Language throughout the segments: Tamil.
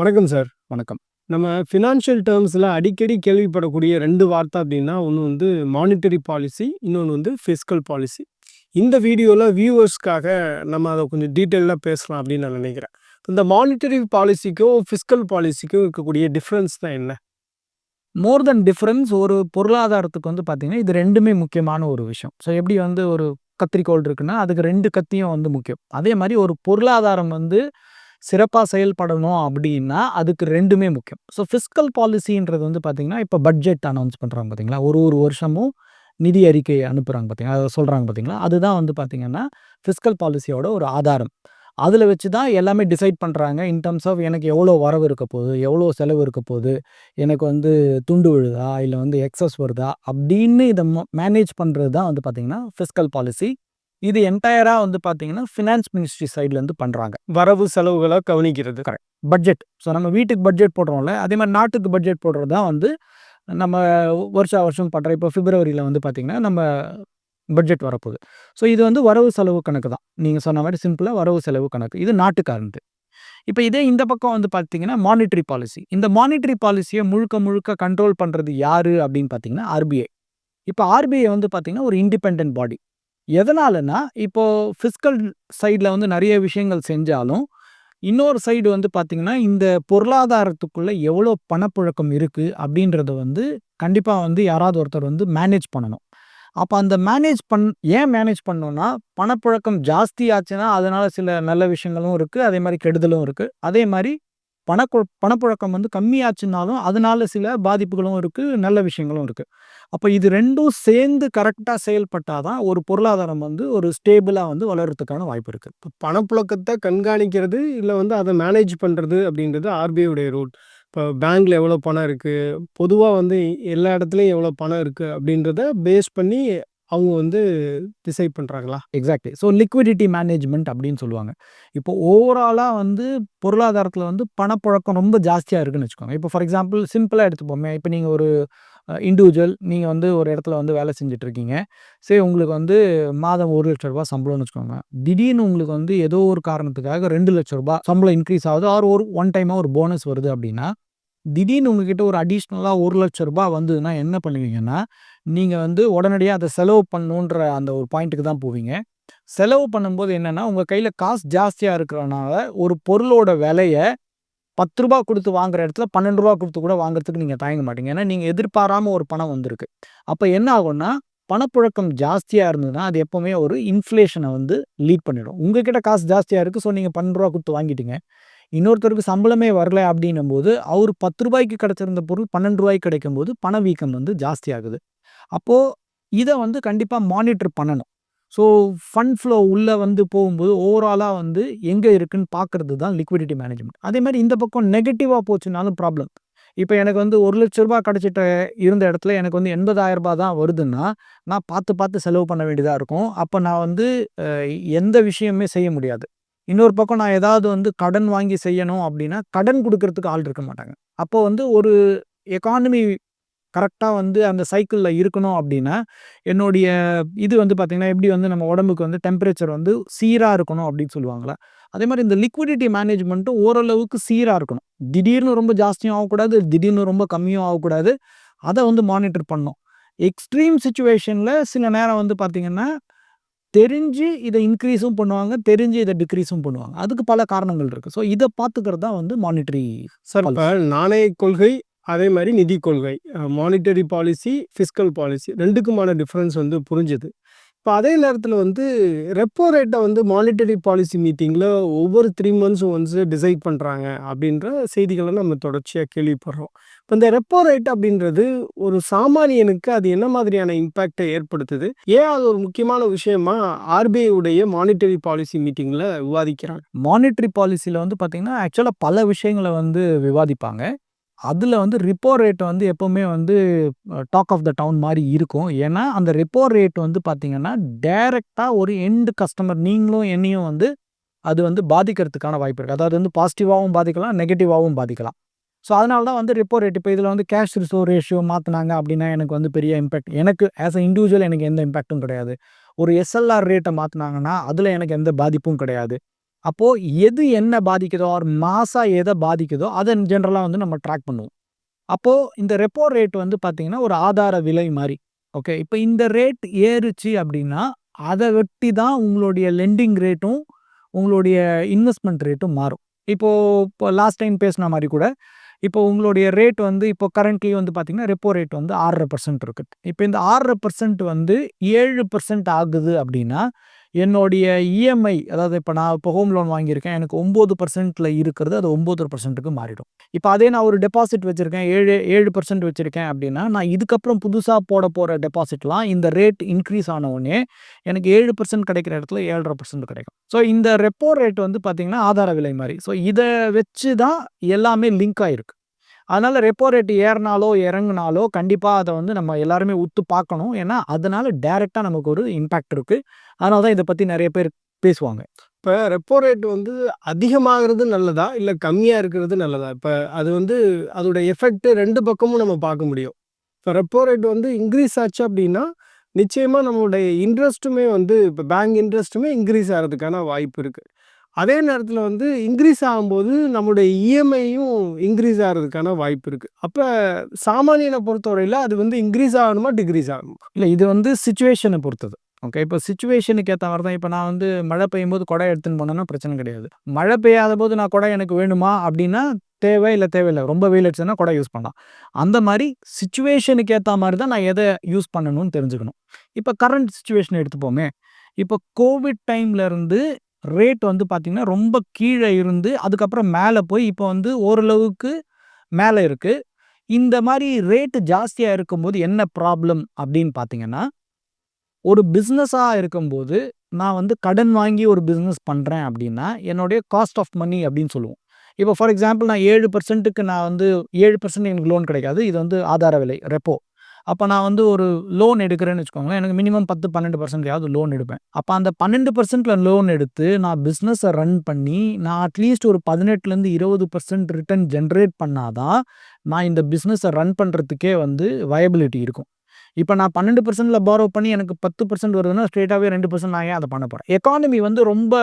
வணக்கம் சார். வணக்கம். நம்ம ஃபினான்ஷியல் டெர்ம்ஸ்ல அடிக்கடி கேள்விப்படக்கூடிய 2 வார்த்தை அப்டின்னா, ஒண்ணு வந்து மானிட்டரி பாலிசி, இன்னொன்னு வந்து ஃபிஸ்கல் பாலிசி. இந்த வீடியோல வியூவர்ஸ்க்காக நம்ம அத கொஞ்சம் டீட்டெயிலா பேசலாம் அப்டின்னு நான் நெனைக்கிறேன். இந்த மானிட்டரி பாலிசிக்கும், ஃபிஸ்கல் பாலிசிக்கும் இருக்கக்கூடிய டிஃபரன்ஸ் தான் என்ன? மோர் தென் டிஃபரன்ஸ் ஒரு பொருளாதாரத்துக்கு வந்து பார்த்தீங்கன்னா, இது 2மே முக்கியமான ஒரு விஷயம். ஸோ எப்படி வந்து ஒரு கத்திரிக்கோல் இருக்குன்னா, அதுக்கு 2 கத்தியும் வந்து முக்கியம். அதே மாரி ஒரு பொருளாதாரம் வந்து சிறப்பாக செயல்படணும் அப்படின்னா அதுக்கு ரெண்டுமே முக்கியம். ஸோ ஃபிஸ்கல் பாலிசின்றது வந்து பார்த்தீங்கன்னா, இப்போ பட்ஜெட் அனௌன்ஸ் பண்ணுறாங்க பார்த்தீங்களா? ஒரு ஒரு வருஷமும் நிதி அறிக்கை அனுப்புகிறாங்க பார்த்தீங்களா? அதை சொல்கிறாங்க பார்த்தீங்களா? அதுதான் வந்து பார்த்தீங்கன்னா, ஃபிஸ்கல் பாலிசியோட ஒரு ஆதாரம். அதில் வச்சு தான் எல்லாமே டிசைட் பண்ணுறாங்க இன் டர்ம்ஸ் ஆஃப் எனக்கு எவ்வளோ வரவு இருக்க போகுது எவ்வளோ செலவு இருக்க போகுது எனக்கு வந்து துண்டு விழுதா, இல்லை வந்து எக்ஸஸ் வருதா அப்படின்னு இதை மேனேஜ் பண்ணுறது தான் வந்து பார்த்தீங்கன்னா, ஃபிஸ்கல் பாலிசி. இது என்டையரா வந்து பார்த்தீங்கன்னா, ஃபினான்ஸ் மினிஸ்ட்ரி சைட்லருந்து பண்றாங்க. வரவு செலவுகள கவனிக்கிறது. கரெக்ட். பட்ஜெட். ஸோ நம்ம வீட்டுக்கு பட்ஜெட் போடுறோம்ல, அதே மாரி நாட்டுக்கு பட்ஜெட் போடுறது தான் வந்து நம்ம வருஷா வருஷம் பண்ற இப்போ பிப்ரவரியில வந்து பார்த்தீங்கன்னா, நம்ம பட்ஜெட் வரப்போது. ஸோ இது வந்து வரவு செலவு கணக்கு தான். நீங்க சொன்ன மாரி சிம்பிளா வரவு செலவு கணக்கு. இது நாட்டுக்கானது. இப்ப இதே இந்த பக்கம் வந்து பார்த்தீங்கன்னா, மானிட்டரி பாலிசி. இந்த மானிட்டரி பாலிசிய முழுக்க முழுக்க கண்ட்ரோல் பண்றது யாரு அப்டின்னு பார்த்தீங்கன்னா, ஆர்பிஐ. இப்ப ஆர்பிஐ வந்து பார்த்தீங்கன்னா, ஒரு இண்டிபெண்டன்ட் பாடி. எதனாலன்னா, இப்போ ஃபிஸ்கல் சைடில் வந்து நிறைய விஷயங்கள் செஞ்சாலும், இன்னொரு சைடு வந்து பார்த்திங்கன்னா இந்த பொருளாதாரத்துக்குள்ளே எவ்வளோ பணப்புழக்கம் இருக்குது அப்படின்றத வந்து கண்டிப்பாக வந்து யாராவது ஒருத்தர் வந்து மேனேஜ் பண்ணணும். அப்போ அந்த மேனேஜ் பண் ஏன் மேனேஜ் பண்ணோன்னா பணப்புழக்கம் ஜாஸ்தி ஆச்சுன்னா, அதனால் சில நல்ல விஷயங்களும் இருக்குது அதே மாதிரி கெடுதலும் இருக்குது அதே மாதிரி பணக்கு பணப்புழக்கம் வந்து கம்மியாச்சுன்னாலும், அதனால சில பாதிப்புகளும் இருக்குது நல்ல விஷயங்களும் இருக்குது அப்போ இது ரெண்டும் சேர்ந்து கரெக்டாக செயல்பட்டால் தான் ஒரு பொருளாதாரம் வந்து ஒரு ஸ்டேபிளாக வந்து வளர்றதுக்கான வாய்ப்பு இருக்குது இப்போ பணப்புழக்கத்தை கண்காணிக்கிறது, இல்லை வந்து அதை மேனேஜ் பண்ணுறது அப்படின்றது ஆர்பிஐ உடைய இப்போ பேங்க்கில் எவ்வளோ பணம் இருக்குது பொதுவாக வந்து எல்லா இடத்துலையும் எவ்வளோ பணம் இருக்குது அப்படின்றத பேஸ் பண்ணி அவங்க வந்து டிசைட் பண்ணுறாங்களா எக்ஸாக்ட்லி. ஸோ லிக்விடிட்டி மேனேஜ்மெண்ட் அப்படின்னு சொல்லுவாங்க. இப்போ ஓவராலாக வந்து பொருளாதாரத்தில் வந்து பணப்புழக்கம் ரொம்ப ஜாஸ்தியாக இருக்குன்னு வச்சுக்கோங்க. இப்போ ஃபார் எக்ஸாம்பிள் சிம்பிளாக எடுத்துப்போமே, இப்போ நீங்கள் ஒரு இண்டிவிஜுவல் நீங்கள் வந்து ஒரு இடத்துல வந்து வேலை செஞ்சுட்டு இருக்கீங்க. உங்களுக்கு வந்து மாதம் ஒரு லட்ச ரூபா சம்பளம்னு வச்சுக்கோங்க. திடீர்னு உங்களுக்கு வந்து ஏதோ ஒரு காரணத்துக்காக ரெண்டு லட்ச ரூபா சம்பளம் இன்க்ரீஸ் ஆகுது. ஆர் ஒரு ஒன் டைமாக ஒரு போனஸ் வருது அப்படின்னா திடீர்னு உங்ககிட்ட ஒரு அடிஷ்னலாக ஒரு லட்ச ரூபா வந்ததுன்னா என்ன பண்ணுவீங்கன்னா, நீங்கள் வந்து உடனடியாக அதை செலவு பண்ணணுன்ற அந்த ஒரு பாயிண்ட்டுக்கு தான் போவீங்க. செலவு பண்ணும்போது என்னென்னா உங்கள் கையில் காசு ஜாஸ்தியாக இருக்கிறனால, ஒரு பொருளோட விலையை பத்து ரூபா கொடுத்து வாங்குற இடத்துல பன்னெண்டு ரூபா கொடுத்து கூட வாங்குறதுக்கு நீங்கள் தயங்க மாட்டீங்க. ஏன்னா, நீங்கள் எதிர்பாராமல் ஒரு பணம் வந்திருக்கு. அப்போ என்ன ஆகும்னா, பணப்புழக்கம் ஜாஸ்தியாக இருந்ததுன்னா, அது எப்போவுமே ஒரு இன்ஃப்ளேஷனை வந்து லீட் பண்ணிடும். உங்ககிட்ட காசு ஜாஸ்தியாக இருக்குது ஸோ நீங்கள் பன்னெண்டு ரூபா கொடுத்து வாங்கிட்டீங்க. இன்னொருத்தருக்கு சம்பளமே வரல அப்டின்னும்போது, அவரு ரூ. 10க்கு கிடைச்சிருந்த பொருள் ரூ. 12 கிடைக்கும்போது, பணவீக்கம் வந்து ஜாஸ்தியாகுது. அப்போது இதை வந்து கண்டிப்பாக மானிட்டர் பண்ணணும். ஸோ ஃபண்ட் ஃப்ளோ உள்ளே வந்து போகும்போது, ஓவராலாக வந்து எங்கே இருக்குன்னு பார்க்கறது தான் லிக்விடிட்டி மேனேஜ்மெண்ட் அதே மாதிரி இந்த பக்கம் நெகட்டிவாக போச்சுனாலும் ப்ராப்ளம். இப்போ எனக்கு வந்து ஒரு லட்ச ரூபா கிடச்சிட்ட இருந்த இடத்துல எனக்கு வந்து எண்பதாயிரம் ரூபா தான் வருதுன்னா, நான் பார்த்து பார்த்து செலவு பண்ண வேண்டியதாக இருக்கும். அப்போ நான் வந்து எந்த விஷயமுமே செய்ய முடியாது. இன்னொரு பக்கம் நான் ஏதாவது வந்து கடன் வாங்கி செய்யணும் அப்படின்னா கடன் கொடுக்கறதுக்கு ஆள் இருக்க மாட்டாங்க. அப்போ வந்து ஒரு எக்கானமி கரெக்ட்டா வந்து அந்த சைக்கிள்ல இருக்கணும் அப்டின்னா, என்னுடைய இது வந்து பார்த்தீங்கன்னா, எப்படி வந்து நம்ம உடம்புக்கு வந்து டெம்பரேச்சர் வந்து சீரா இருக்கணும் அப்டின்னு சொல்லுவாங்கல்ல. அதே மாரி இந்த லிக்விடிட்டி மேனேஜ்மென்ட்டும் ஓரளவுக்கு சீரா இருக்கணும். திடீர்னு ரொம்ப ஜாஸ்தியும் ஆகக்கூடாது. திடீர்னு ரொம்ப கம்மியும் ஆகக்கூடாது. அத வந்து மானிட்டர் பண்ணணும். எக்ஸ்ட்ரீம் சிச்சுவேஷன்ல சில நேரம் வந்து பார்த்தீங்கன்னா, தெரிஞ்சு இத இன்கிரீஸும் பண்ணுவாங்க. தெரிஞ்சு இத டிக்ரீஸும் பண்ணுவாங்க. அதுக்கு பல காரணங்கள் இருக்கு. ஸோ இத பார்த்துக்கிறது தான் வந்து மானிட்டரி சார் நாணய கொள்கை, அதே மாதிரி நிதி கொள்கை. மானிட்டரி பாலிசி, ஃபிஸ்கல் பாலிசி ரெண்டுக்குமான டிஃப்ரென்ஸ் வந்து புரிஞ்சுது இப்போ அதே நேரத்தில் வந்து ரெப்போ ரேட்டை வந்து மானிட்டரி பாலிசி மீட்டிங்கில் ஒவ்வொரு த்ரீ மந்த்ஸ் ஒன்ஸ் டிசைட் பண்ணுறாங்க அப்படின்ற செய்திகளை நம்ம தொடர்ச்சியாக கேள்விப்படுறோம். இப்போ இந்த ரெப்போ ரேட் அப்படின்றது ஒரு சாமானியனுக்கு அது என்ன மாதிரியான இம்பேக்டை ஏற்படுத்துது? ஏன் அது ஒரு முக்கியமான விஷயமா ஆர்பிஐ உடைய மானிட்டரி பாலிசி மீட்டிங்கில் விவாதிக்கிறாங்க? மானிட்டரி பாலிசியில் வந்து பார்த்திங்கன்னா ஆக்சுவலாக பல விஷயங்களை வந்து விவாதிப்பாங்க. அதில் வந்து ரிப்போ ரேட் வந்து எப்போவுமே வந்து டாக் ஆஃப் த டவுன் மாதிரி இருக்கும். ஏன்னா, அந்த ரிப்போ ரேட் வந்து பார்த்திங்கன்னா டைரெக்டாக ஒரு எண்டு கஸ்டமர் நீங்களும் என்னையும் வந்து அது வந்து பாதிக்கிறதுக்கான வாய்ப்பு இருக்குது அதாவது வந்து பாசிட்டிவாகவும் பாதிக்கலாம், நெகட்டிவாகவும் பாதிக்கலாம். ஸோ அதனால தான் வந்து ரிப்போ ரேட் இப்போ இதில் வந்து கேஷ் ரிசர்வ் ரேஷியோ மாற்றினாங்க அப்படின்னா எனக்கு வந்து பெரிய இம்பேக்ட் எனக்கு ஆஸ் அ இண்டிவிஜுவல் எனக்கு எந்த இம்பேக்ட்டும் கிடையாது. ஒரு எஸ்எல்ஆர் ரேட்டை மாற்றினாங்கன்னா அதில் எனக்கு எந்த பாதிப்பும் கிடையாது. அப்போது எது என்ன பாதிக்குதோ ஆர் மாசாக எதை பாதிக்குதோ அதை ஜென்ரலாக வந்து நம்ம ட்ராக் பண்ணுவோம். அப்போது இந்த ரெப்போ ரேட் வந்து பார்த்திங்கன்னா ஒரு ஆதார விலை மாதிரி ஓகே இப்போ இந்த ரேட் ஏறுச்சு அப்படின்னா அதை வெட்டி தான் உங்களுடைய லெண்டிங் ரேட்டும் உங்களுடைய இன்வெஸ்ட்மெண்ட் ரேட்டும் மாறும். இப்போது இப்போ லாஸ்ட் டைம் பேசின மாதிரி கூட இப்போ உங்களுடைய ரேட் வந்து இப்போ கரண்ட்லி வந்து பார்த்திங்கன்னா ரெப்போ ரேட் வந்து ஆறரை பர்சன்ட் இருக்குது இப்போ இந்த ஆறரை பர்சன்ட் வந்து ஏழு பர்சன்ட் ஆகுது அப்படின்னா என்னுடைய இஎம்ஐ அதாவது இப்போ நான் இப்போ ஹோம் லோன் வாங்கியிருக்கேன். எனக்கு ஒம்பது பர்சன்ட்டில் இருக்கிறது. அது ஒம்பது பர்சன்ட்டுக்கு மாறிடும். இப்போ அதே நான் ஒரு டெபாசிட் வச்சுருக்கேன். ஏழு ஏழு பர்சன்ட் வச்சுருக்கேன் அப்படின்னா நான் இதுக்கப்புறம் புதுசாக போட போகிற டெபாசிட்லாம் இந்த ரேட் இன்க்ரீஸ் ஆனவுடனே எனக்கு ஏழு பர்சன்ட் கிடைக்கிற இடத்துல ஏழரை பர்சன்ட் கிடைக்கும். ஸோ இந்த ரெப்போ ரேட் வந்து பார்த்திங்கன்னா ஆதார விலை மாதிரி ஸோ இதை வச்சு தான் எல்லாமே லிங்க் ஆகிருக்கு அதனால் ரெப்போ ரேட் ஏறினாலோ இறங்குனாலோ கண்டிப்பாக அதை வந்து நம்ம எல்லாருமே உத்து பார்க்கணும். ஏன்னா அதனால் டைரெக்டாக நமக்கு ஒரு இம்பேக்ட் இருக்குது அதனால தான் இதை பற்றி நிறைய பேர் பேசுவாங்க. இப்போ ரெப்போ ரேட் வந்து அதிகமாகிறது நல்லதா? இல்லை கம்மியாக இருக்கிறது நல்லதா? இப்போ அது வந்து அதோட எஃபெக்ட்டு ரெண்டு பக்கமும் நம்ம பார்க்க முடியும். இப்போ ரெப்போ ரேட் வந்து இன்க்ரீஸ் ஆச்சு அப்படின்னா நிச்சயமாக நம்மளுடைய இன்ட்ரெஸ்ட்டுமே வந்து இப்போ பேங்க் இன்ட்ரெஸ்ட்டுமே இன்க்ரீஸ் ஆகிறதுக்கான வாய்ப்பு இருக்குது அதே நேரத்தில் வந்து இன்க்ரீஸ் ஆகும்போது நம்மளுடைய இஎம்ஐயும் இன்க்ரீஸ் ஆகிறதுக்கான வாய்ப்பு இருக்குது அப்போ சாமானியனை பொறுத்தவரையில் அது வந்து இன்க்ரீஸ் ஆகணுமா டிக்ரீஸ் ஆகணுமா? இல்லை இது வந்து சுச்சுவேஷனை பொறுத்தது. ஓகே இப்போ சுச்சுவேஷனுக்கு ஏற்ற மாதிரி தான் இப்போ நான் வந்து மழை பெய்யும் போது குடை எடுத்துன்னு போனேன்னா பிரச்சனை கிடையாது. மழை பெய்யாத போது நான் குடை எனக்கு வேணுமா அப்படின்னா தேவை இல்லை தேவையில்லை ரொம்ப வெயில் அடிச்சுன்னா குடை யூஸ் பண்ணலாம். அந்த மாதிரி சுச்சுவேஷனுக்கு ஏற்ற மாதிரி தான் நான் எதை யூஸ் பண்ணணும்னு தெரிஞ்சுக்கணும். இப்போ கரண்ட் சுச்சுவேஷன் எடுத்துப்போமே. இப்போ கோவிட் டைம்லேருந்து ரேட் வந்து பார்த்திங்கன்னா ரொம்ப கீழே இருந்து அதுக்கப்புறம் மேலே போய் இப்போ வந்து ஓரளவுக்கு மேலே இருக்குது இந்த மாதிரி ரேட்டு ஜாஸ்தியாக இருக்கும்போது என்ன ப்ராப்ளம் அப்படின்னு பார்த்தீங்கன்னா ஒரு பிஸ்னஸாக இருக்கும்போது நான் வந்து கடன் வாங்கி ஒரு பிஸ்னஸ் பண்ணுறேன் அப்படின்னா என்னுடைய காஸ்ட் ஆஃப் மணி அப்படின்னு சொல்லுவோம். இப்போ ஃபார் எக்ஸாம்பிள் நான் ஏழு பர்சன்ட்டுக்கு நான் வந்து ஏழு பர்சன்ட் எனக்கு லோன் கிடைக்காது. இது வந்து ஆதார விலை ரெப்போ அப்போ நான் வந்து ஒரு லோன் எடுக்கிறேன்னு வச்சுக்கோங்களேன். எனக்கு மினிமம் பத்து பன்னெண்டு பர்சன்ட்லையாவது லோன் எடுப்பேன். அப்போ அந்த பன்னெண்டு பர்சன்ட்டில் லோன் எடுத்து நான் பிஸ்னஸை ரன் பண்ணி நான் அட்லீஸ்ட் ஒரு பதினெட்டுலேருந்து இருபது பர்சன்ட் ரிட்டர்ன் ஜென்ரேட் பண்ணாதான் நான் இந்த பிஸ்னஸை ரன் பண்ணுறதுக்கே வந்து வயபிலிட்டி இருக்கும். இப்போ நான் பன்னெண்டு பர்சன்ட்டில் பாரோ பண்ணி எனக்கு பத்து பர்சன்ட் வருதுன்னா ஸ்ட்ரெயிட்டாகவே ரெண்டு பர்சன்ட் நான் ஏன் அதை பண்ண போகிறேன் எக்கானமி வந்து ரொம்ப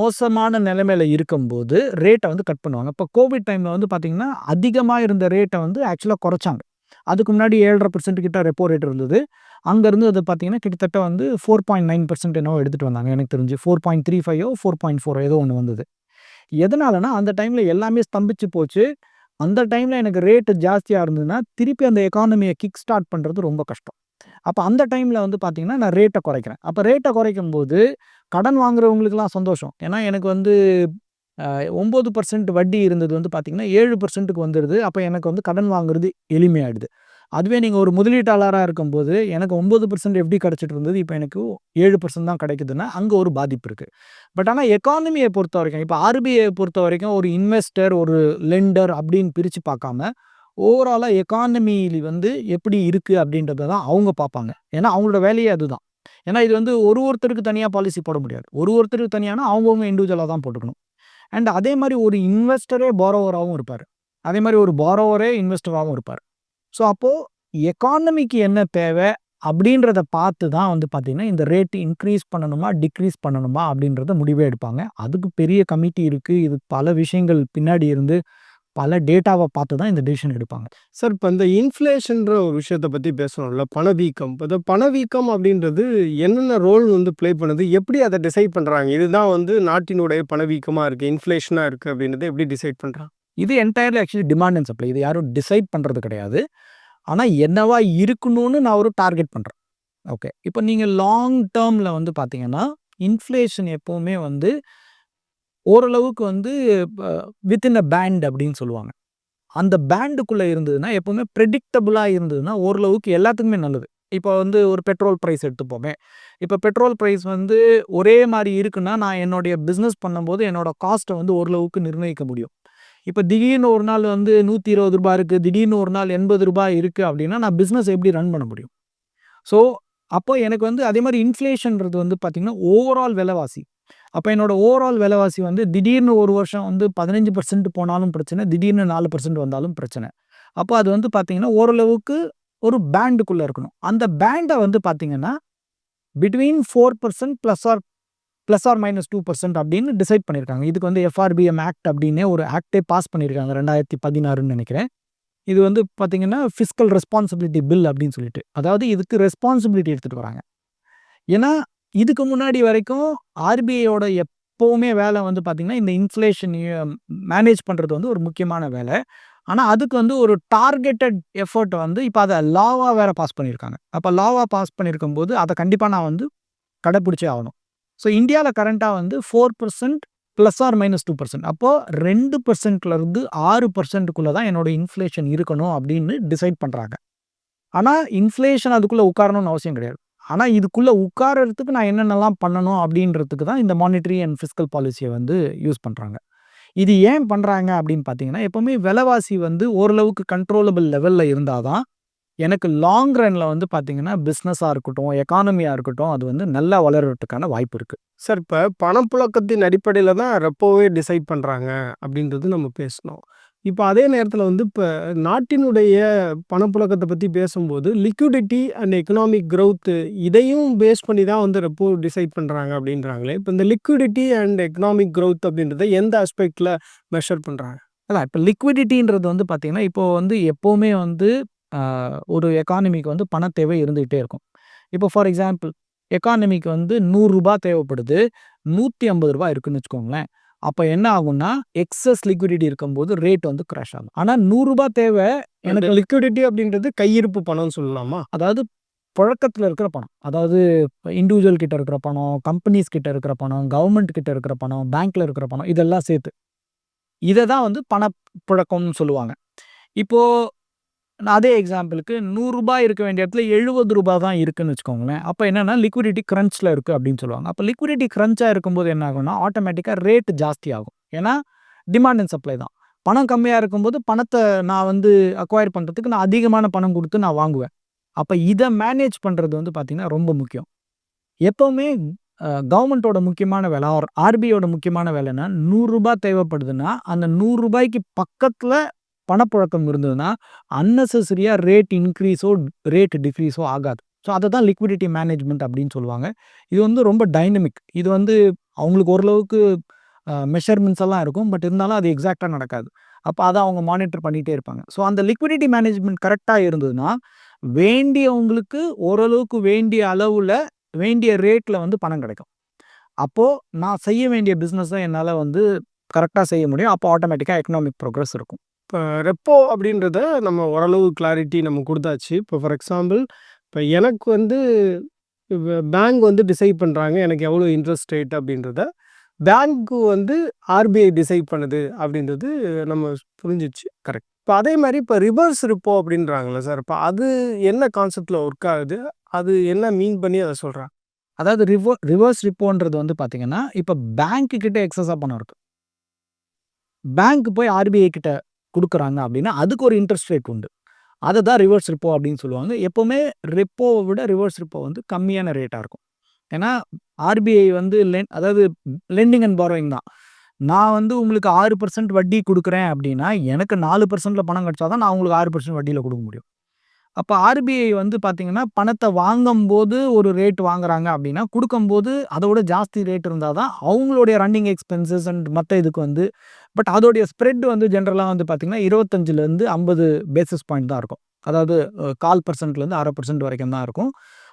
மோசமான நிலைமையில் இருக்கும்போது ரேட்டை வந்து கட் பண்ணுவாங்க. இப்போ கோவிட் டைமில் வந்து பார்த்திங்கன்னா அதிகமாக இருந்த ரேட்டை வந்து ஆக்சுவலாக குறைச்சாங்க. அதுக்கு முன்னாடி ஏழரை பர்சன்ட் கிட்ட ரெப்போ ரேட் இருந்தது. அங்கேருந்து அது பார்த்தீங்கன்னா கிட்டத்தட்ட வந்து ஃபோர் பாயிண்ட் நைன் பர்சன்ட் என்னவோ எடுத்துகிட்டு வந்தாங்க. எனக்கு தெரிஞ்சு ஃபோர் பாயிண்ட் த்ரீ ஃபைவோ ஃபோர் பாயிண்ட் ஃபோர் ஏதோ ஒன்று வந்தது. எதனாலனா அந்த டைமில் எல்லாமே ஸ்தம்பிச்சு போச்சு. அந்த டைமில் எனக்கு ரேட்டு ஜாஸ்தியாக இருந்ததுன்னா திருப்பி அந்த எக்கானமியை கிக் ஸ்டார்ட் பண்ணுறது ரொம்ப கஷ்டம். அப்போ அந்த டைமில் வந்து பார்த்திங்கன்னா நான் ரேட்டை குறைக்கிறேன். அப்போ ரேட்டை குறைக்கும் போது கடன் வாங்குறவங்களுக்குலாம் சந்தோஷம். ஏன்னா எனக்கு வந்து ஒம்பது பர்சன்ட் வட்டி இருந்தது வந்து பார்த்திங்கன்னா ஏழு பர்சன்ட்டுக்கு வந்துடுது அப்போ எனக்கு வந்து கடன் வாங்குறது எளிமையாயிடுது. அதுவே நீங்கள் ஒரு முதலீட்டாளராக இருக்கும்போது எனக்கு ஒம்பது பர்சன்ட் எப்படி கிடச்சிட்டு இருந்தது. இப்போ எனக்கு ஏழு பர்சன்ட் தான் கிடைக்குதுன்னா அங்கே ஒரு பாதிப்பு இருக்குது பட் ஆனால் எக்கானமியை பொறுத்த வரைக்கும் இப்போ ஆர்பிஐ பொறுத்த வரைக்கும் ஒரு இன்வெஸ்டர் ஒரு லெண்டர் அப்படின்னு பிரித்து பார்க்காம ஓவராலாக எக்கானமியில் வந்து எப்படி இருக்குது அப்படின்றத தான் அவங்க பார்ப்பாங்க ஏன்னா அவங்களோட வேலையே அதுதான். ஏன்னா இது வந்து ஒரு ஒருத்தருக்கு தனியாக பாலிசி போட முடியாது. ஒரு ஒருத்தருக்கு தனியானா அவங்கவுங்க இண்டிவிஜுவலாக தான் போட்டுக்கணும். அண்ட் அதே மாதிரி ஒரு இன்வெஸ்டரே பாரோவராகவும் இருப்பார். அதே மாதிரி ஒரு பாரோவரே இன்வெஸ்டராகவும் இருப்பார். ஸோ அப்போது எக்கானமிக்கு என்ன தேவை அப்படின்றத பார்த்து தான் வந்து பார்த்திங்கன்னா இந்த ரேட்டு இன்க்ரீஸ் பண்ணணுமா டிக்ரீஸ் பண்ணணுமா அப்படின்றத முடிவே எடுப்பாங்க. அதுக்கு பெரிய கமிட்டி இருக்குது இது பல விஷயங்கள் பின்னாடி இருந்து பல டேட்டாவை பார்த்து தான் இந்த டிசிஷன் எடுப்பாங்க. சார் இப்போ இந்த இன்ஃப்ளேஷன்ற ஒரு விஷயத்தை பற்றி பேசணும்ல பணவீக்கம். இப்போ பணவீக்கம் அப்படின்றது என்னென்ன ரோல் வந்து ப்ளே பண்ணுது? எப்படி அதை டிசைட் பண்ணுறாங்க இதுதான் வந்து நாட்டினுடைய பணவீக்கமாக இருக்குது இன்ஃப்ளேஷனாக இருக்குது அப்படின்றத எப்படி டிசைட் பண்ணுறாங்க இது entirely actually demand and supply இது யாரும் டிசைட் பண்ணுறது கிடையாது. ஆனால் என்னவா இருக்கணும்னு நான் ஒரு டார்கெட் பண்ணுறேன் ஓகே இப்போ நீங்கள் லாங் டேர்மில் வந்து பார்த்தீங்கன்னா இன்ஃப்ளேஷன் எப்போவுமே வந்து ஓரளவுக்கு வந்து வித்தின் அ பேண்ட் அப்படின்னு சொல்லுவாங்க. அந்த பேண்டுக்குள்ளே இருந்ததுன்னா எப்போவுமே ப்ரெடிக்டபுளாக இருந்ததுன்னா ஓரளவுக்கு எல்லாத்துக்குமே நல்லது. இப்போ வந்து ஒரு பெட்ரோல் ப்ரைஸ் எடுத்துப்போமே. இப்போ பெட்ரோல் ப்ரைஸ் வந்து ஒரே மாதிரி இருக்குன்னா நான் என்னுடைய பிஸ்னஸ் பண்ணும்போது என்னோட காஸ்ட்டை வந்து ஓரளவுக்கு நிர்ணயிக்க முடியும். இப்போ திடீர்னு ஒரு நாள் வந்து நூற்றி இருபது ரூபாய் இருக்குது திடீர்னு ஒரு நாள் எண்பது ரூபாய் இருக்குது அப்படின்னா நான் பிஸ்னஸ் எப்படி ரன் பண்ண முடியும்? ஸோ அப்போ எனக்கு வந்து அதே மாதிரி இன்ஃப்ளேஷன்றது வந்து பார்த்திங்கன்னா ஓவரால் விலைவாசி. அப்போ என்னோட ஓவரால் விலைவாசி வந்து திடீர்னு ஒரு வருஷம் வந்து பதினஞ்சு பர்சன்ட் போனாலும் பிரச்சனை திடீர்னு நாலு பர்சன்ட் வந்தாலும் பிரச்சனை. அப்போ அது வந்து பார்த்திங்கன்னா ஓரளவுக்கு ஒரு பேண்டுக்குள்ளே இருக்கணும். அந்த பேண்டை வந்து பார்த்திங்கன்னா between four percent plus or plus or minus two percent அப்படின்னு டிசைட் பண்ணியிருக்காங்க இதுக்கு வந்து எஃப்ஆர்பிஎம் ஆக்ட் அப்படின்னே ஒரு ஆக்டே பாஸ் பண்ணியிருக்காங்க ரெண்டாயிரத்தி பதினாறுன்னு நினைக்கிறேன். இது வந்து பார்த்திங்கன்னா ஃபிஸ்கல் ரெஸ்பான்சிபிலிட்டி பில் அப்படின்னு சொல்லிட்டு. அதாவது இதுக்கு ரெஸ்பான்சிபிலிட்டி எடுத்துகிட்டு வராங்க. ஏன்னா இதுக்கு முன்னாடி வரைக்கும் ஆர்பிஐயோட எப்போவுமே வேலை வந்து பார்த்திங்கன்னா இந்த இன்ஃப்ளேஷன் மேனேஜ் பண்ணுறது வந்து ஒரு முக்கியமான வேலை. ஆனால் அதுக்கு வந்து ஒரு டார்கெட்டட் எஃபர்ட் வந்து இப்போ அதை லாவாக வேறு பாஸ் பண்ணியிருக்காங்க அப்போ லாவாக பாஸ் பண்ணியிருக்கும் போது அதை கண்டிப்பாக நான் வந்து கடைப்பிடிச்சே ஆகணும். ஸோ இந்தியாவில் கரண்ட்டாக வந்து four percent plus or minus two percent அப்போது ரெண்டு பர்சன்ட்லேருந்து ஆறு பர்சன்ட்டுக்குள்ளே தான் என்னோட இன்ஃப்ளேஷன் இருக்கணும் அப்படின்னு டிசைட் பண்ணுறாங்க ஆனால் இன்ஃப்ளேஷன் அதுக்குள்ளே உட்காரணும்னு அவசியம் கிடையாது. ஆனால் இதுக்குள்ளே உட்காரறதுக்கு நான் என்னென்னலாம் பண்ணணும் அப்படின்றதுக்கு தான் இந்த மானிட்டரி அண்ட் ஃபிஸ்கல் பாலிசியை வந்து யூஸ் பண்ணுறாங்க இது ஏன் பண்ணுறாங்க அப்படின்னு பார்த்தீங்கன்னா எப்போவுமே விலைவாசி வந்து ஓரளவுக்கு கண்ட்ரோலபிள் லெவலில் இருந்தால் தான் எனக்கு லாங் ரன்னில் வந்து பார்த்தீங்கன்னா பிஸ்னஸாக இருக்கட்டும் எக்கானமியாக இருக்கட்டும் அது வந்து நல்லா வளர்கிறதுக்கான வாய்ப்பு இருக்குது சார் இப்போ பணப்புழக்கத்தின் அடிப்படையில் தான் ரெப்போவே டிசைட் பண்ணுறாங்க அப்படின்றது நம்ம பேசணும். இப்போ அதே நேரத்தில் வந்து இப்போ நாட்டினுடைய பணப்புழக்கத்தை பற்றி பேசும்போது லிக்விடிட்டி அண்ட் எக்கனாமிக் க்ரோத்து இதையும் பேஸ் பண்ணி தான் வந்து ரெப்போ டிசைட் பண்ணுறாங்க அப்படின்றாங்களே. இப்போ இந்த லிக்விடிட்டி அண்ட் எக்கனாமிக் க்ரோத் அப்படின்றத எந்த ஆஸ்பெக்டில் மெஷர் பண்ணுறாங்க அதான் இப்போ லிக்விடிட்டின்றது வந்து பார்த்திங்கன்னா இப்போ வந்து எப்போவுமே வந்து ஒரு எக்கானமிக்கு வந்து பண தேவை இருந்துகிட்டே இருக்கும். இப்போ ஃபார் எக்ஸாம்பிள் எக்கானமிக்கு வந்து நூறுரூபா தேவைப்படுது நூற்றி ஐம்பது ரூபா இருக்குன்னு வச்சுக்கோங்களேன். அப்போ என்ன ஆகும்னா எக்ஸஸ் லிக்விடிட்டி இருக்கும்போது ரேட் வந்து கிராஷ் ஆகும். ஆனால் நூறுரூபா தேவை எனக்கு லிக்விடிட்டி அப்படின்றது கையிருப்பு பணம்னு சொல்லலாமா? அதாவது புழக்கத்தில் இருக்கிற பணம். அதாவது இண்டிவிஜுவல் கிட்ட இருக்கிற பணம் கம்பெனிஸ் கிட்ட இருக்கிற பணம் கவர்மெண்ட் கிட்ட இருக்கிற பணம் பேங்க்ல இருக்கிற பணம் இதெல்லாம் சேர்த்து. இதை தான் வந்து பணப்புழக்கம்னு சொல்லுவாங்க. இப்போ நான் அதே எக்ஸாம்பிளுக்கு நூறுரூபா இருக்க வேண்டிய இடத்துல எழுபது ரூபாய் தான் இருக்குன்னு வச்சுக்கோங்களேன். அப்போ என்னென்னா லிக்விடிட்டி க்ரன்ச்சில் இருக்குது அப்படின்னு சொல்லுவாங்க. அப்போ லிக்விடிட்டி க்ரன்ச்சாக இருக்கும்போது என்ன ஆகும்னா ஆட்டோமேட்டிக்காக ரேட் ஜாஸ்தி ஆகும். ஏன்னா டிமாண்ட் அண்ட் சப்ளை தான். பணம் கம்மியாக இருக்கும்போது பணத்தை நான் வந்து அக்வயர் பண்ணுறதுக்கு நான் அதிகமான பணம் கொடுத்து நான் வாங்குவேன். அப்போ இதை மேனேஜ் பண்ணுறது வந்து பார்த்திங்கன்னா ரொம்ப முக்கியம். எப்போவுமே கவர்மெண்ட்டோட முக்கியமான வேலை ஆர் ஆர்பிஐயோட முக்கியமான வேலைன்னா நூறுரூபா தேவைப்படுதுன்னா அந்த நூறுரூபாய்க்கு பக்கத்தில் பணப்புழக்கம் இருந்ததுன்னா அன்னெசரியாக ரேட் இன்க்ரீஸோ ரேட் டிக்ரீஸோ ஆகாது. ஸோ அதை தான் லிக்விடிட்டி மேனேஜ்மெண்ட் அப்படின்னு சொல்லுவாங்க. இது வந்து ரொம்ப டைனமிக் இது வந்து அவங்களுக்கு ஓரளவுக்கு மெஷர்மெண்ட்ஸ் எல்லாம் இருக்கும். பட் இருந்தாலும் அது எக்ஸாக்டாக நடக்காது. அப்போ அதை அவங்க மானிட்டர் பண்ணிகிட்டே இருப்பாங்க. ஸோ அந்த லிக்விடிட்டி மேனேஜ்மெண்ட் கரெக்டாக இருந்ததுன்னா வேண்டியவங்களுக்கு ஓரளவுக்கு வேண்டிய அளவில் வேண்டிய ரேட்டில் வந்து பணம் கிடைக்கும். அப்போது நான் செய்ய வேண்டிய பிஸ்னஸை என்னால் வந்து கரெக்டாக செய்ய முடியும். அப்போ ஆட்டோமேட்டிக்காக எக்கனாமிக் ப்ரோக்ரஸ் இருக்கும். இப்போ ரெப்போ அப்படின்றத நம்ம ஓரளவு கிளாரிட்டி நம்ம கொடுத்தாச்சு. இப்போ ஃபார் எக்ஸாம்பிள் இப்போ எனக்கு வந்து பேங்க் வந்து டிசைட் பண்ணுறாங்க எனக்கு எவ்வளோ இன்ட்ரெஸ்ட் ரேட் அப்படின்றத. பேங்க்கு வந்து ஆர்பிஐ டிசைட் பண்ணுது அப்படின்றது நம்ம புரிஞ்சிச்சு. கரெக்ட் இப்போ அதே மாதிரி இப்போ ரிவர்ஸ் ரிப்போ அப்படின்றாங்களே சார் இப்போ அது என்ன கான்செப்டில் ஒர்க் ஆகுது? அது என்ன மீன் பண்ணி அதை சொல்கிறாங்க அதாவது ரிவோ ரிவர்ஸ் ரிப்போன்றது வந்து பார்த்தீங்கன்னா இப்போ பேங்க்கு கிட்டே எக்ஸஸாக பணம் இருக்கு. பேங்க் போய் ஆர்பிஐ கிட்ட கொடுக்குறாங்க அப்படின்னா அதுக்கு ஒரு இன்ட்ரெஸ்ட் ரேட் உண்டு. அதை தான் ரிவர்ஸ் ரிப்போ அப்படின்னு சொல்லுவாங்க. எப்போவுமே ரிப்போவை விட ரிவர்ஸ் ரிப்போ வந்து கம்மியான ரேட்டாக இருக்கும். ஏன்னா ஆர்பிஐ வந்து லென் அதாவது லெண்டிங் அண்ட் பாரோயிங் தான். நான் வந்து உங்களுக்கு ஆறு பர்சன்ட் வட்டி கொடுக்குறேன் அப்படின்னா எனக்கு நாலு பர்சன்ட்டில் பணம் கிடச்சா தான் நான் உங்களுக்கு ஆறு பர்சன்ட் வட்டியில் கொடுக்க முடியும். அப்போ ஆர்பிஐ வந்து பார்த்தீங்கன்னா பணத்தை வாங்கும்போது ஒரு ரேட் வாங்குறாங்க அப்படின்னா கொடுக்கும்போது அதோட ஜாஸ்தி ரேட் இருந்தால் தான் அவங்களுடைய ரன்னிங் எக்ஸ்பென்சஸ் அண்ட் மற்ற இதுக்கு வந்து பட் அதோடைய ஸ்ப்ரெட் வந்து ஜென்ரலாக வந்து பார்த்திங்கன்னா இருபத்தஞ்சிலேருந்து ஐம்பது பேசிஸ் பாயிண்ட் தான் இருக்கும். அதாவது கால் பர்சன்ட்லேருந்து அரை பர்சன்ட் வரைக்கும் தான் இருக்கும்.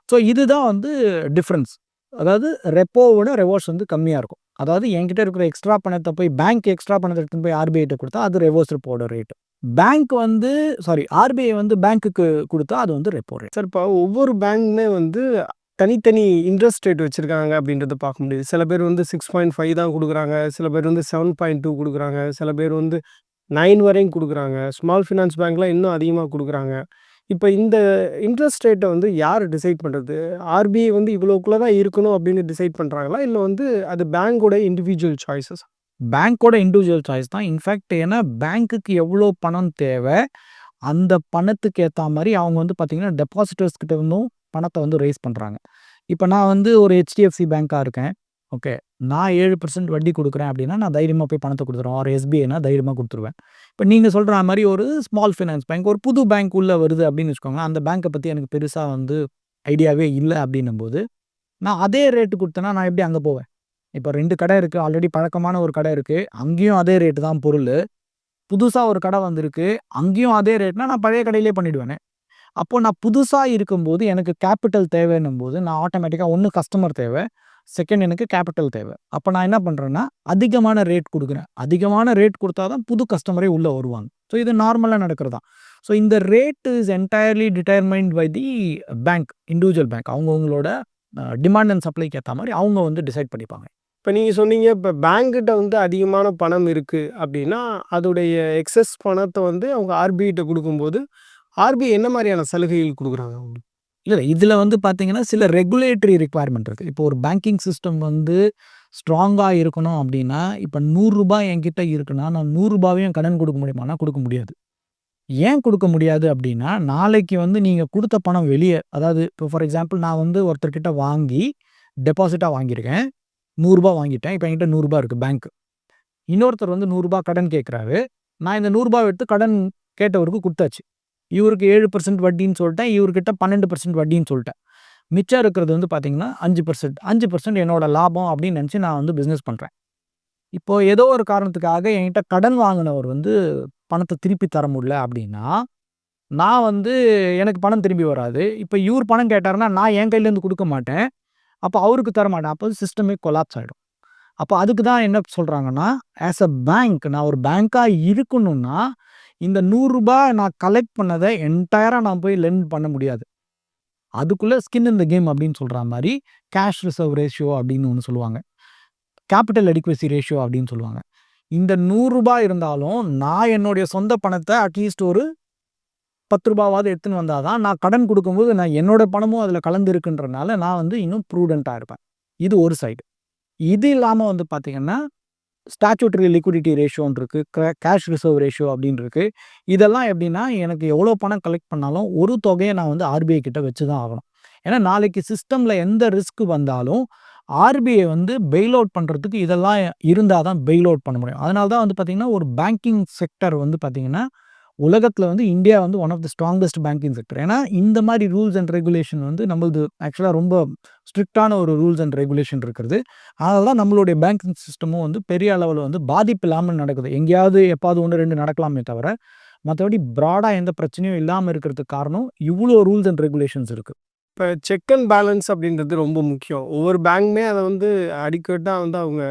ஸோ இதுதான் வந்து டிஃப்ரென்ஸ் அதாவது ரெப்போவோட ரெவர்ஸ் வந்து கம்மியாக இருக்கும். அதாவது என்கிட்ட இருக்கிற எக்ஸ்ட்ரா பணத்தை போய் பேங்க் எக்ஸ்ட்ரா பணத்தை எடுத்துன்னு போய் ஆர்பிஐட்ட கொடுத்தா அது ரெவர்ஸ் போட ரேட் பேங்க் வந்து சாரி ஆர்பிஐ வந்து பேங்க்குக்கு கொடுத்தா அது வந்து ரெப்போ ரேட் சார் இப்போ ஒவ்வொரு பேங்க்குமே வந்து தனித்தனி இன்ட்ரெஸ்ட் ரேட் வச்சுருக்காங்க அப்படின்றத பார்க்க முடியுது. சில பேர் வந்து சிக்ஸ் பாயிண்ட் ஃபைவ் தான் கொடுக்குறாங்க சில பேர் வந்து செவன் பாயிண்ட் டூ கொடுக்குறாங்க சில பேர் வந்து நைன் வரையும் கொடுக்குறாங்க. ஸ்மால் ஃபினான்ஸ் பேங்க்லாம் இன்னும் அதிகமாக கொடுக்குறாங்க. இப்போ இந்த இன்ட்ரெஸ்ட் ரேட்டை வந்து யார் டிசைட் பண்ணுறது ஆர்பிஐ வந்து இவ்வளோக்குள்ளே தான் இருக்கணும் அப்படின்னு டிசைட் பண்ணுறாங்களா இல்லை வந்து அது பேங்க்கோட இண்டிவிஜுவல் சாய்ஸஸ் பேங்க்கோட இண்டிவிஜுவல் சாய்ஸ் தான். இன்ஃபேக்ட் ஏன்னா பேங்க்குக்கு எவ்வளோ பணம் தேவை அந்த பணத்துக்கு ஏற்ற மாதிரி அவங்க வந்து பார்த்திங்கன்னா டெபாசிட்டர்ஸ் கிட்ட இருந்தும் பணத்தை வந்து ரைஸ் பண்ணுறாங்க இப்போ நான் வந்து ஒரு ஹெச்டிஎஃப்சி பேங்க்காக இருக்கேன். ஓகே நான் ஏழு பர்சன்ட் வட்டி கொடுக்குறேன் அப்படின்னா நான் தைரியமாக போய் பணத்தை கொடுத்துருவேன் ஆர் எஸ்பிஐனா தைரியமாக கொடுத்துருவேன் இப்போ நீங்கள் சொல்கிற மாதிரி ஒரு ஸ்மால் ஃபினான்ஸ் பேங்க் ஒரு புது பேங்க் உள்ளே வருது அப்படின்னு வச்சுக்கோங்களேன் அந்த பேங்க்கை பற்றி எனக்கு பெருசாக வந்து ஐடியாவே இல்லை அப்படின்னும் போது நான் அதே ரேட்டு கொடுத்தேன்னா நான் எப்படி அங்கே போவேன் இப்போ ரெண்டு கடை இருக்குது ஆல்ரெடி பழக்கமான ஒரு கடை இருக்குது அங்கேயும் அதே ரேட்டு தான் பொருள் புதுசாக ஒரு கடை வந்திருக்கு. அங்கேயும் அதே ரேட்னா நான் பழைய கடையிலே பண்ணிவிடுவேன் அப்போது நான் புதுசாக இருக்கும்போது எனக்கு கேப்பிட்டல் தேவைன்னும்போது நான் ஆட்டோமேட்டிக்காக ஒன்று கஸ்டமர் தேவை. செகண்ட் எனக்கு கேப்பிட்டல் தேவை. அப்போ நான் என்ன பண்ணுறேன்னா அதிகமான ரேட் கொடுக்குறேன் அதிகமான ரேட் கொடுத்தா தான் புது கஸ்டமரே உள்ளே வருவாங்க. ஸோ இது நார்மலாக நடக்கிறது தான். ஸோ இந்த rate is entirely determined by the bank. Individual bank. அவங்கவங்களோட demand and சப்ளைக்கு ஏற்ற மாதிரி அவங்க வந்து டிசைட் பண்ணிப்பாங்க. இப்போ நீங்கள் சொன்னீங்க, இப்போ பேங்க்கிட்ட வந்து அதிகமான பணம் இருக்குது அப்படின்னா அதோடைய எக்ஸஸ் பணத்தை வந்து அவங்க ஆர்பிஐட்ட கொடுக்கும்போது ஆர்பிஐ என்ன மாதிரியான சலுகைகள் கொடுக்குறாங்க அவங்களுக்கு? இல்லை இதில் வந்து பார்த்தீங்கன்னா, சில ரெகுலேட்டரி ரிக்வயர்மென்ட் இருக்குது இப்போ ஒரு பேங்கிங் சிஸ்டம் வந்து ஸ்ட்ராங்காக இருக்கணும் அப்படின்னா இப்போ நூறுரூபா என்கிட்ட இருக்குன்னா, நான் நூறுரூபாவையும் கடன் கொடுக்க முடியுமான்னா, கொடுக்க முடியாது. ஏன் கொடுக்க முடியாது அப்படின்னா நாளைக்கு வந்து நீங்கள் கொடுத்த பணம் வெளியே அதாவது இப்போ ஃபார் எக்ஸாம்பிள் நான் வந்து ஒருத்தர்கிட்ட வாங்கி டெபாசிட்டாக வாங்கியிருக்கேன். நூறுரூபா வாங்கிட்டேன். இப்போ என்கிட்ட ரூ. 100 இருக்கு பேங்க். இன்னொருத்தர் வந்து நூறுரூபா கடன் கேட்குறாரு. நான் இந்த நூறுரூபா எடுத்து கடன் கேட்டவருக்கு கொடுத்தாச்சு இவருக்கு ஏழு பர்சன்ட் வட்டின்னு சொல்லிட்டேன் இவர்கிட்ட 12% வட்டின்னு சொல்லிட்டேன். மிச்சம் இருக்கிறது வந்து பார்த்தீங்கன்னா, 5% 5% என்னோட லாபம் அப்படின்னு நினச்சி நான் வந்து பிஸ்னஸ் பண்ணுறேன் இப்போ ஏதோ ஒரு காரணத்துக்காக என்கிட்ட கடன் வாங்கினவர் வந்து பணத்தை திருப்பி தர முடியல அப்படின்னா நான் வந்து எனக்கு பணம் திரும்பி வராது. இப்போ இவர் பணம் கேட்டாருன்னா, நான் என் கையிலேருந்து கொடுக்க மாட்டேன். அப்போ அவருக்கு தர மாட்டேன். அப்போ சிஸ்டமே கொலாப்ஸ் ஆகிடும் அப்போ அதுக்கு தான் என்ன சொல்கிறாங்கன்னா ஆஸ் அ பேங்க் நான் ஒரு பேங்க்காக இருக்கணும்னா, இந்த நூறுரூபா நான் கலெக்ட் பண்ணதை என்டையராக நான் போய் லென் பண்ண முடியாது. அதுக்குள்ளே ஸ்கின் இன் த கேம் அப்படின்னு சொல்கிற மாதிரி கேஷ் ரிசர்வ் ரேஷியோ அப்படின்னு ஒன்று சொல்லுவாங்க. கேப்பிட்டல் அடிக்வசி ரேஷியோ அப்படின்னு சொல்லுவாங்க. இந்த நூறுரூபா இருந்தாலும், நான் என்னுடைய சொந்த பணத்தை அட்லீஸ்ட் ஒரு பத்து ரூபாவாவது எடுத்துன்னு வந்தால் தான், நான் கடன் கொடுக்கும்போது நான் என்னோட பணமும் அதில் கலந்து இருக்குன்றனால, நான் வந்து இன்னும் ப்ரூடெண்ட்டாக இருப்பேன். இது ஒரு சைடு. இது இல்லாமல் வந்து பார்த்திங்கன்னா ஸ்டாச்சுட்ரி லிக்விடிட்டி ரேஷியோன்னு இருக்குது க கேஷ் ரிசர்வ் ரேஷியோ அப்டின்னு இதெல்லாம் எப்படின்னா எனக்கு எவ்வளோ பணம் கலெக்ட் பண்ணாலும், ஒரு தொகையை நான் வந்து ஆர்பிஐ கிட்ட வச்சு தான் ஆகணும். ஏன்னா, நாளைக்கு சிஸ்டமில் எந்த ரிஸ்க் வந்தாலும், ஆர்பிஐ வந்து பெயில் அவுட் பண்ணுறதுக்கு இதெல்லாம் இருந்தால் தான் பெயில் அவுட் பண்ண முடியும். அதனால தான் வந்து பார்த்திங்கன்னா ஒரு பேங்கிங் செக்டார் வந்து பார்த்திங்கன்னா உலகத்தில் வந்து இந்தியா வந்து one of the strongest banking sector. ஏன்னா, இந்த மாதிரி ரூல்ஸ் அண்ட் ரெகுலேஷன் வந்து நம்மளது ஆக்சுவலாக ரொம்ப ஸ்ட்ரிக்ட்டான ஒரு ரூல்ஸ் அண்ட் ரெகுலேஷன் இருக்கிறது. அதனால தான் நம்மளுடைய பேங்கிங் சிஸ்டமும் வந்து பெரிய அளவில் வந்து பாதிப்பு இல்லாமல் நடக்குது. எங்கேயாவது எப்பாவது 1, 2 நடக்கலாமே தவிர, மற்றபடி ப்ராடாக எந்த பிரச்சனையும் இல்லாமல் இருக்கிறதுக்கு காரணம், இவ்வளோ ரூல்ஸ் அண்ட் ரெகுலேஷன்ஸ் இருக்குது இப்போ செக் அண்ட் பேலன்ஸ் அப்படின்றது ரொம்ப முக்கியம். ஒவ்வொரு பேங்க்குமே அதை வந்து அடிக்கட்டாக வந்து அவங்க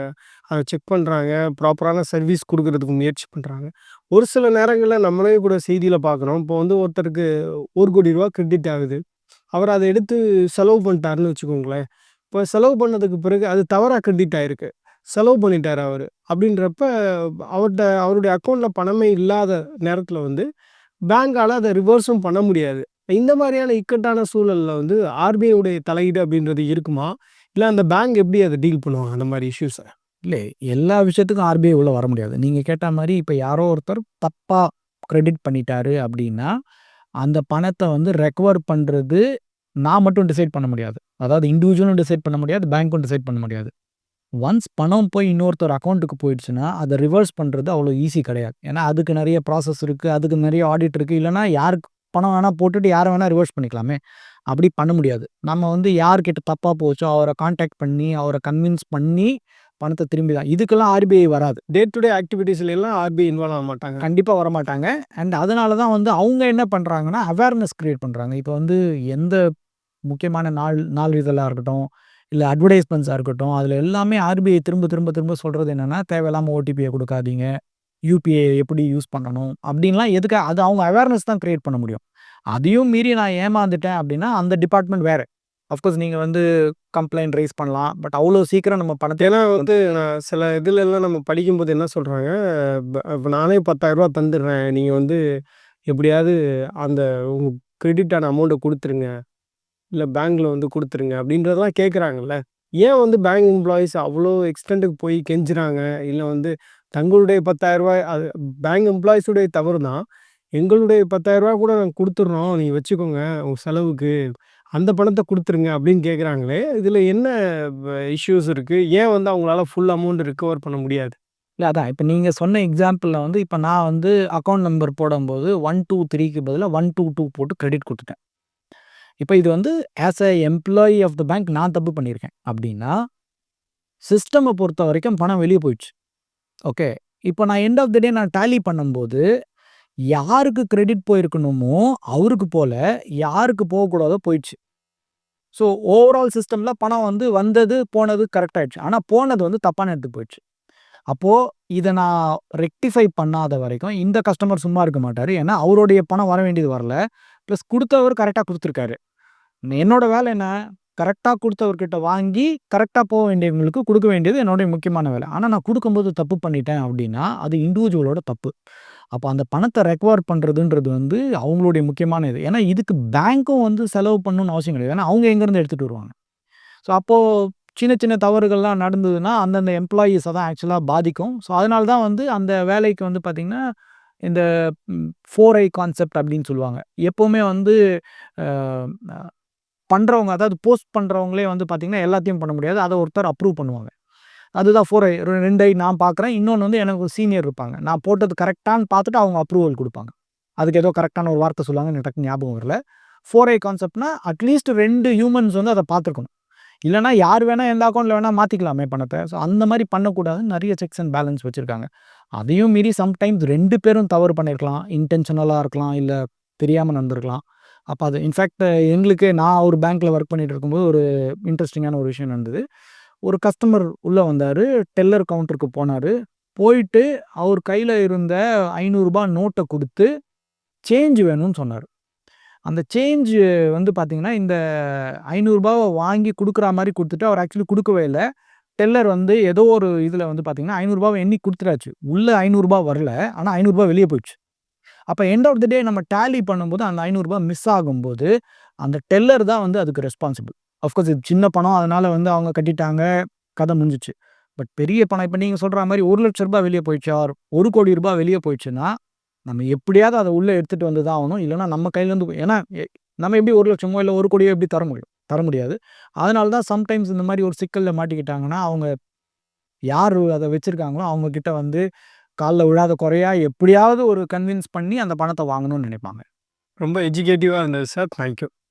அதை செக் பண்ணுறாங்க ப்ராப்பரான சர்வீஸ் கொடுக்கறதுக்கு முயற்சி பண்ணுறாங்க ஒரு சில நேரங்களில் நம்மளே கூட செய்தியில் பார்க்குறோம். இப்போ வந்து ஒருத்தருக்கு ஒரு கோடி ரூபா கிரெடிட் ஆகுது. அவர் அதை எடுத்து செலவு பண்ணிட்டாருன்னு வச்சுக்கோங்களேன். இப்போ செலவு பண்ணதுக்கு பிறகு அது தவறாக கிரெடிட் ஆகிருக்கு செலவு பண்ணிட்டார் அவர் அப்படின்றப்ப அவர்ட்ட அவருடைய அக்கௌண்ட்டில் பணமே இல்லாத நேரத்தில் வந்து, பேங்கால் அதை ரிவர்ஸும் பண்ண முடியாது. இந்த மாதிரியான இக்கட்டான சூழலில் வந்து ஆர்பிஐ உடைய தலையீடு அப்படின்றது இருக்குமா? இல்லை அந்த பேங்க் எப்படி அதை டீல் பண்ணுவாங்க அந்த மாதிரி இஷ்யூஸை இல்லை எல்லா விஷயத்துக்கும் ஆர்பிஐ உள்ளே வர முடியாது. நீங்கள் கேட்ட மாதிரி இப்போ யாரோ ஒருத்தர் தப்பாக க்ரெடிட் பண்ணிட்டாரு அப்படின்னா அந்த பணத்தை வந்து ரெக்கவர் பண்ணுறது நான் மட்டும் டிசைட் பண்ண முடியாது. அதாவது இண்டிவிஜுவலும் டிசைட் பண்ண முடியாது. பேங்க்கும் டிசைட் பண்ண முடியாது. ஒன்ஸ் பணம் போய் இன்னொருத்தர் அக்கௌண்ட்டுக்கு போயிடுச்சுன்னா, அதை ரிவர்ஸ் பண்ணுறது அவ்வளோ ஈஸி கிடையாது. ஏன்னா, அதுக்கு நிறைய ப்ராசஸ் இருக்குது அதுக்கு நிறைய ஆடிட் இருக்குது இல்லைனா யாருக்கு பணம் வேணால் போட்டுட்டு யாரை வேணால் ரிவர்ஸ் பண்ணிக்கலாமே. அப்படி பண்ண முடியாது. நம்ம வந்து யார்கிட்ட தப்பாக போச்சோ அவரை காண்டாக்ட் பண்ணி, அவரை கன்வின்ஸ் பண்ணி பணத்த திரும்பி தான் இதுக்கெல்லாம் ஆர்பிஐ வராது. டே டு டே ஆக்டிவிட்டீஸ்ல எல்லாம் ஆர்பிஐ இன்வால்வ் ஆக மாட்டாங்க. கண்டிப்பா வரமாட்டாங்க. அண்ட் அதனால தான் வந்து அவங்க என்ன பண்றாங்கன்னா, அவேர்னஸ் கிரியேட் பண்றாங்க. இப்ப வந்து எந்த முக்கியமான நாள் நாளிதழா இருக்கட்டும், இல்ல அட்வர்டைஸ்மெண்ட்ஸா இருக்கட்டும், அதுல எல்லாமே ஆர்பிஐ திரும்ப திரும்ப திரும்ப சொல்றது என்னன்னா, தேவையில்லாம ஓடிபிய குடுக்காதீங்க. யுபிஐ எப்படி யூஸ் பண்ணணும் அப்டின்லாம் எதுக்கு அது அவங்க அவேர்னஸ் தான் கிரியேட் பண்ண முடியும். அதையும் மீறி நான் ஏமாந்துட்டேன் அப்டின்னா, அந்த டிபார்ட்மெண்ட் வேற. அஃப்கோர்ஸ் நீங்கள் வந்து கம்ப்ளைண்ட் ரைஸ் பண்ணலாம். பட் அவ்வளோ சீக்கிரம் நம்ம பணத்தை ஏன்னா வந்து நான் சில இதுலலாம் நம்ம படிக்கும்போது என்ன சொல்கிறாங்க நானே பத்தாயிரரூபா தந்துடுறேன். நீங்கள் வந்து எப்படியாவது அந்த உங்கள் கிரெடிட்டான அமௌண்ட்டை கொடுத்துருங்க இல்லை பேங்க்கில் வந்து கொடுத்துருங்க அப்படின்றதெல்லாம் கேட்குறாங்கல்ல. ஏன் வந்து பேங்க் எம்ப்ளாயீஸ் அவ்வளோ எக்ஸ்டெண்ட்டுக்கு போய் கெஞ்சுறாங்க? இல்லை வந்து தங்களுடைய பத்தாயிரரூபா அது பேங்க் எம்ப்ளாயீஸுடைய தவறு தான். எங்களுடைய பத்தாயிரரூபா கூட நாங்கள் கொடுத்துட்றோம் நீங்கள் வச்சுக்கோங்க உங்கள் செலவுக்கு. அந்த பணத்தை கொடுத்துருங்க அப்படின்னு கேட்குறாங்களே, இதில் என்ன இஷ்யூஸ் இருக்குது ஏன் வந்து அவங்களால ஃபுல் அமௌண்ட் ரிகவர் பண்ண முடியாது? இல்லை அதான். இப்போ நீங்கள் சொன்ன எக்ஸாம்பிளில் வந்து இப்போ நான் வந்து அக்கௌண்ட் நம்பர் போடும்போது 123க்கு பதிலா 122 போட்டு கிரெடிட் கொடுத்துட்டேன். இப்போ இது வந்து as a employee of the bank நான் தப்பு பண்ணியிருக்கேன். அப்படின்னா சிஸ்டமை பொறுத்த வரைக்கும் பணம் வெளியே போயிடுச்சு. ஓகே இப்போ நான் எண்ட் ஆஃப் த டே நான் டேலி பண்ணும்போது யாருக்கு கிரெடிட் போயிருக்கணுமோ அவருக்கு போல யாருக்கு போகக்கூடாதோ போயிடுச்சு. ஸோ ஓவரால் சிஸ்டமில் பணம் வந்து வந்தது போனது கரெக்டாக ஆயிடுச்சு. ஆனால் போனது வந்து தப்பான எடுத்து போயிடுச்சு. அப்போது இதை நான் ரெக்டிஃபை பண்ணாத வரைக்கும் இந்த கஸ்டமர் சும்மா இருக்க மாட்டார். ஏன்னா அவருடைய பணம் வர வேண்டியது வரல. ப்ளஸ் கொடுத்தவர் கரெக்டாக கொடுத்துருக்காரு. என்னோட வேலை என்ன? கரெக்டாக கொடுத்தவர்கிட்ட வாங்கி கரெக்டாக போக வேண்டியவங்களுக்கு கொடுக்க வேண்டியது என்னுடைய முக்கியமான வேலை. ஆனால் நான் கொடுக்கும்போது தப்பு பண்ணிட்டேன் அப்படின்னா அது இண்டிவிஜுவலோட தப்பு. அப்போ அந்த பணத்தை ரெக்கவர் பண்ணுறதுன்றது வந்து அவங்களுடைய முக்கியமான இது. ஏன்னா இதுக்கு பேங்க்கும் வந்து செலவு பண்ணணும்னு அவசியம் கிடையாது. ஏன்னா அவங்க எங்கேருந்து எடுத்துகிட்டு வருவாங்க. ஸோ அப்போது சின்ன சின்ன தவறுகள்லாம் நடந்ததுன்னா அந்தந்த எம்ப்ளாயீஸை தான் ஆக்சுவலாக பாதிக்கும். ஸோ அதனால தான் வந்து அந்த வேலைக்கு வந்து பார்த்திங்கன்னா இந்த ஃபோர் ஐ கான்செப்ட் அப்படின்னு சொல்லுவாங்க. எப்போவுமே வந்து பண்ணுறவங்க அதாவது போஸ்ட் பண்ணுறவங்களே வந்து பார்த்திங்கன்னா எல்லாத்தையும் பண்ண முடியாது. அதை ஒருத்தர் அப்ரூவ் பண்ணுவாங்க. அதுதான் ஃபோர் ஐ ரெண்டு ஐ நான் பார்க்குறேன் இன்னொன்று வந்து எனக்கு சீனியர் இருப்பாங்க. நான் போட்டது கரெக்டானு பார்த்துட்டு அவங்க அப்ரூவல் கொடுப்பாங்க. அதுக்கு ஏதோ கரெக்டான ஒரு வார்த்தை சொல்லுவாங்க எனக்கு ஞாபகம் வரல. ஃபோர் ஐ கான்செப்ட்னா அட்லீஸ்ட் ரெண்டு ஹியூமன்ஸ் வந்து அதை பார்த்துருக்கணும். இல்லைனா யார் வேணால் எந்த அக்கௌண்ட்டில் வேணால் மாற்றிக்கலாமே பணத்தை. ஸோ அந்த மாதிரி பண்ணக்கூடாது நிறைய செக்ஸ் அண்ட் பேலன்ஸ் வச்சுருக்காங்க. அதையும் மீறி சம்டைம்ஸ் ரெண்டு பேரும் தவறு பண்ணியிருக்கலாம் இன்டென்ஷனலாக இருக்கலாம் இல்லை தெரியாமல் நடந்திருக்கலாம். அப்போ அது இன்ஃபேக்ட் எங்களுக்கு நான் ஒரு பேங்க்கில் ஒர்க் பண்ணிகிட்டு இருக்கும்போது ஒரு இன்ட்ரெஸ்டிங்கான ஒரு விஷயம் நடந்தது. ஒரு கஸ்டமர் உள்ளே வந்தார் டெல்லர் கவுண்டருக்கு போனார். போயிட்டு அவர் கையில் இருந்த ஐநூறுரூபா நோட்டை கொடுத்து சேஞ்ச் வேணும்னு சொன்னார். அந்த சேஞ்ச் வந்து பார்த்திங்கன்னா இந்த ஐநூறுரூபாவை வாங்கி கொடுக்குற மாதிரி கொடுத்துட்டு அவர் ஆக்சுவலி கொடுக்கவே இல்லை. டெல்லர் வந்து ஏதோ ஒரு இதில் வந்து பார்த்திங்கன்னா ஐநூறுரூபாவை எண்ணி கொடுத்துட்டாச்சு. உள்ளே ஐநூறுரூபா வரல ஆனால் ஐநூறுரூபா வெளியே போயிடுச்சு. அப்போ எண்ட் ஆஃப் த டே நம்ம டேலி பண்ணும்போது அந்த ஐநூறுரூபா மிஸ் ஆகும்போது அந்த டெல்லர் தான் வந்து அதுக்கு ரெஸ்பான்சிபிள் அஃப்கோர்ஸ் இது சின்ன பணம். அதனால் வந்து அவங்க கட்டிட்டாங்க. கதை முடிஞ்சிச்சு. பட் பெரிய பணம் இப்போ நீங்கள் சொல்கிற மாதிரி ஒரு லட்ச ரூபாய் வெளியே போயிடுச்சு? ஆர் ஒரு கோடி ரூபாய் வெளியே போயிடுச்சுன்னா நம்ம எப்படியாவது அதை உள்ளே எடுத்துகிட்டு வந்து தான் ஆகணும். இல்லைனா நம்ம கையிலேருந்து ஏன்னா நம்ம எப்படி ஒரு லட்சமோ இல்லை ஒரு கோடியோ எப்படி தர முடியும்? தர முடியாது. அதனால தான் சம்டைம்ஸ் இந்த மாதிரி ஒரு சிக்கலில் மாட்டிக்கிட்டாங்கன்னா அவங்க யார் அதை வச்சுருக்காங்களோ அவங்கக்கிட்ட வந்து காலில் விழாத குறையா எப்படியாவது ஒரு கன்வின்ஸ் பண்ணி அந்த பணத்தை வாங்கணும்னு நினைப்பாங்க. ரொம்ப எஜுகேட்டிவாக இருந்தது sir thank you